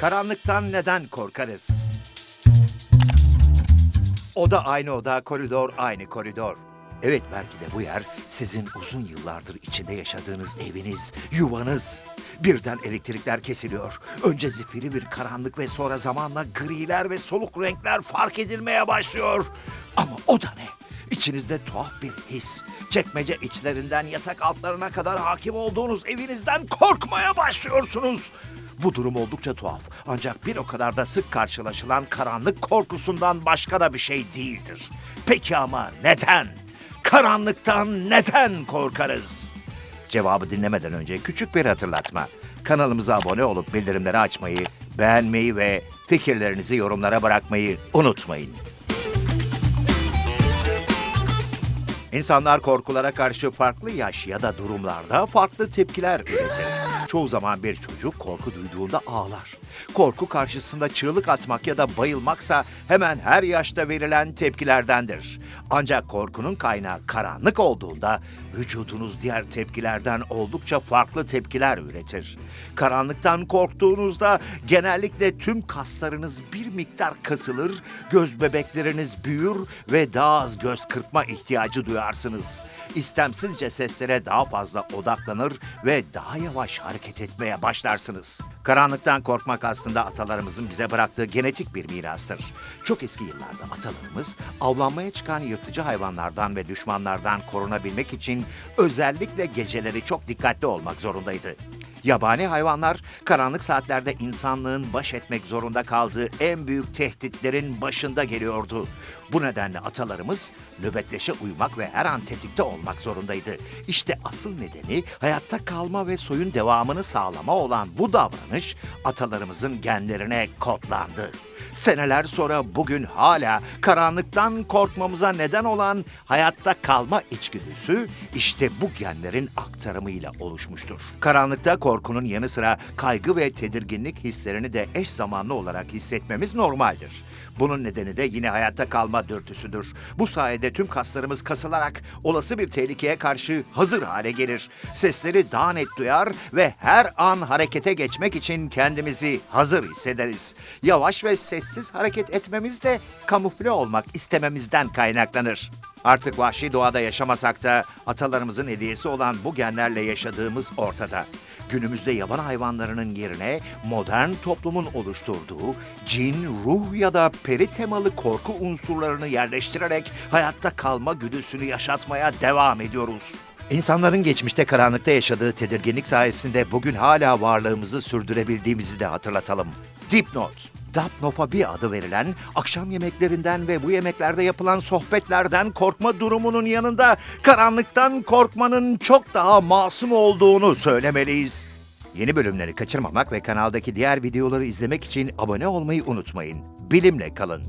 Karanlıktan neden korkarız? Oda aynı oda, koridor aynı koridor. Evet belki de bu yer sizin uzun yıllardır içinde yaşadığınız eviniz, yuvanız. Birden elektrikler kesiliyor. Önce zifiri bir karanlık ve sonra zamanla griler ve soluk renkler fark edilmeye başlıyor. Ama o da ne? İçinizde tuhaf bir his. Çekmece içlerinden yatak altlarına kadar hakim olduğunuz evinizden korkmaya başlıyorsunuz. Bu durum oldukça tuhaf ancak bir o kadar da sık karşılaşılan karanlık korkusundan başka da bir şey değildir. Peki ama neden? Karanlıktan neden korkarız? Cevabı dinlemeden önce küçük bir hatırlatma. Kanalımıza abone olup bildirimleri açmayı, beğenmeyi ve fikirlerinizi yorumlara bırakmayı unutmayın. İnsanlar korkulara karşı farklı yaş ya da durumlarda farklı tepkiler üretir. Çoğu zaman bir çocuk korku duyduğunda ağlar. Korku karşısında çığlık atmak ya da bayılmaksa hemen her yaşta verilen tepkilerdendir. Ancak korkunun kaynağı karanlık olduğunda vücudunuz diğer tepkilerden oldukça farklı tepkiler üretir. Karanlıktan korktuğunuzda genellikle tüm kaslarınız bir miktar kasılır, göz bebekleriniz büyür ve daha az göz kırpma ihtiyacı duyarsınız. İstemsizce seslere daha fazla odaklanır ve daha yavaş hareket etmeye başlarsınız. Karanlıktan korkmak aslında atalarımızın bize bıraktığı genetik bir mirastır. Çok eski yıllarda atalarımız avlanmaya çıkan yırtıcı hayvanlardan ve düşmanlardan korunabilmek için özellikle geceleri çok dikkatli olmak zorundaydı. Yabani hayvanlar karanlık saatlerde insanlığın baş etmek zorunda kaldığı en büyük tehditlerin başında geliyordu. Bu nedenle atalarımız nöbetleşe uyumak ve her an tetikte olmak zorundaydı. İşte asıl nedeni hayatta kalma ve soyun devamını sağlama olan bu davranış atalarımızın genlerine kodlandı. Seneler sonra bugün hala karanlıktan korkmamıza neden olan hayatta kalma içgüdüsü işte bu genlerin aktarımıyla oluşmuştur. Karanlıkta korkunun yanı sıra kaygı ve tedirginlik hislerini de eş zamanlı olarak hissetmemiz normaldir. Bunun nedeni de yine hayatta kalma dürtüsüdür. Bu sayede tüm kaslarımız kasılarak olası bir tehlikeye karşı hazır hale gelir. Sesleri daha net duyar ve her an harekete geçmek için kendimizi hazır hissederiz. Yavaş ve sessiz hareket etmemiz de kamufle olmak istememizden kaynaklanır. Artık vahşi doğada yaşamasak da atalarımızın hediyesi olan bu genlerle yaşadığımız ortada. Günümüzde yaban hayvanlarının yerine modern toplumun oluşturduğu cin, ruh ya da peri temalı korku unsurlarını yerleştirerek hayatta kalma güdüsünü yaşatmaya devam ediyoruz. İnsanların geçmişte karanlıkta yaşadığı tedirginlik sayesinde bugün hala varlığımızı sürdürebildiğimizi de hatırlatalım. Dipnot Dapnofobi adı verilen akşam yemeklerinden ve bu yemeklerde yapılan sohbetlerden korkma durumunun yanında karanlıktan korkmanın çok daha masum olduğunu söylemeliyiz. Yeni bölümleri kaçırmamak ve kanaldaki diğer videoları izlemek için abone olmayı unutmayın. Bilimle kalın.